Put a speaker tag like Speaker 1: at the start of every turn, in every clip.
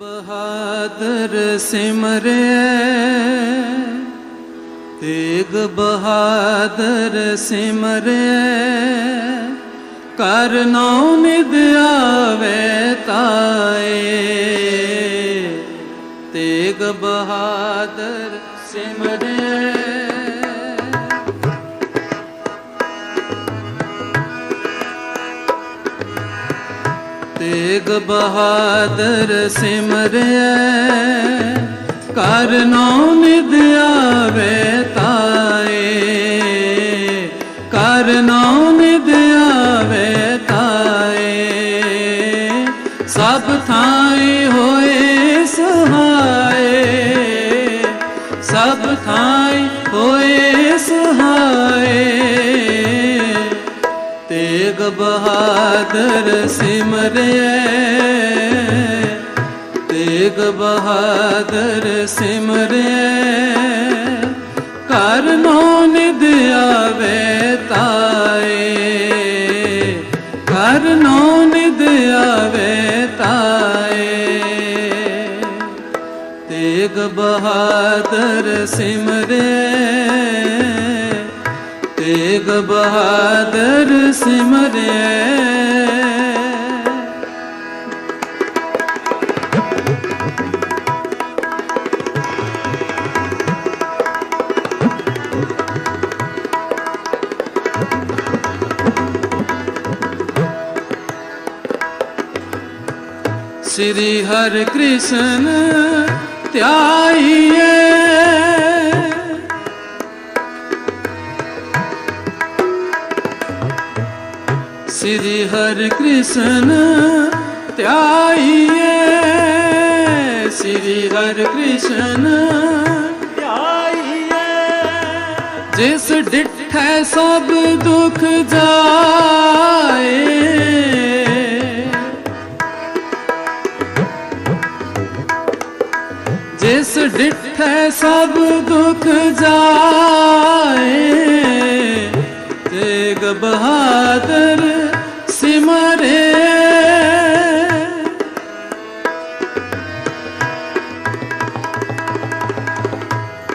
Speaker 1: ਬਹਾਦਰ ਸਿਮਰੇ ਤੇਗ ਬਹਾਦਰ ਸਿਮਰੇ ਕਰ ਨਉ ਨਿਦ ਆਵੇ ਤਾਏ ਤੇਗ ਬਹਾਦਰ ਸਿਮਰੇ ਤੇਗ ਬਹਾਦਰ ਸਿਮਰਿਐ ਕਰ ਨਉ ਨਿਦ ਆਵੇ ਤਾਏ। ਕਰ ਨਉ ਨਿਦ ਆਵੇ ਤਾਏ। ਸਭ ਥਾਈ ਹੋਏ ਸਹਾਏ। ਸਭ ਥਾਈ ਹੋਏ ਸਹਾਏ। ਤੇਗ ਬਹਾਦਰ ਸਿਮਰਿਐ ਤੇਗ ਬਹਾਦਰ ਸਿਮਰਿਐ ਕਰ ਨੋ ਨਿਦ ਆਵੇ ਤਾਏ। ਕਰ ਨਿਦ ਆਵੇ ਤਾਏ। ਤੇਗ ਬਹਾਦਰ ਸਿਮਰੇ। ਤੇਗ ਬਹਾਦਰ ਸਿਮਰੇ। ਸ੍ਰੀ ਹਰਿ ਕ੍ਰਿਸ਼ਨ ਧਿਆਈਏ। ਸ੍ਰੀ ਹਰਿ ਕ੍ਰਿਸ਼ਨ ਧਿਆਈਏ ਸ੍ਰੀ ਹਰਿ ਕ੍ਰਿਸ਼ਨ ਧਿਆਈਏ ਜਿਸ ਡਿਠੈ ਸਭ ਦੁਖ ਜਾਏ। ਜਿਸ ਡਿਠੈ ਸਭ ਦੁਖ ਜਾਏ। ਤੇਗ ਬਹਾਦਰ ਸਿਮਰੇ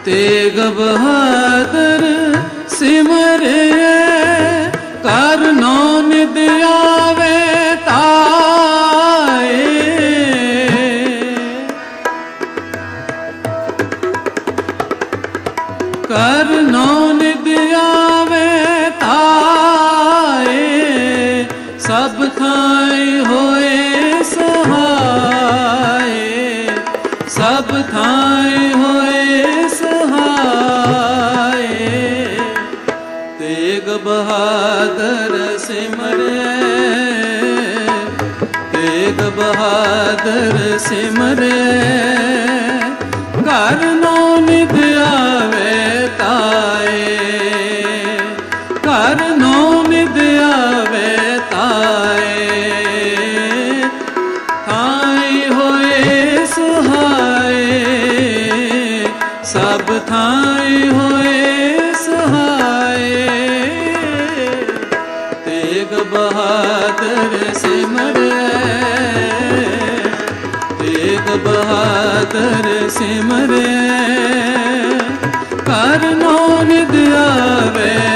Speaker 1: ਤੇਗ ਬਹਾਦਰ ਸਿਮਰੇ ਕਰ ਨੋ ਨਿਦ ਆਵੇ ਤਾਏ ਕਰ ਨੋ ਨਿਦ ਆਵੇ ਸਭ ਥਾਈ ਹੋਏ ਸਹਾਏ, ਸਭ ਥਾਈ ਹੋਏ ਸਹਾਏ। ਤੇਗ ਬਹਾਦਰ ਸਿਮਰੇ, ਤੇਗ ਬਹਾਦਰ ਸਿਮਰੇ। ਘਰ ਨੋ ਨਿਦ ਆਵੇ ਸਭ ਹੋਏ ਸਹਾਏ ਤੇਗ ਬਹਾਦਰ ਸਿਮਰੇ ਤੇਗ ਬਹਾਦਰ ਸਿਮਰੇ ਕਰ ਨੋ ਨਿਦ ਆਵੇ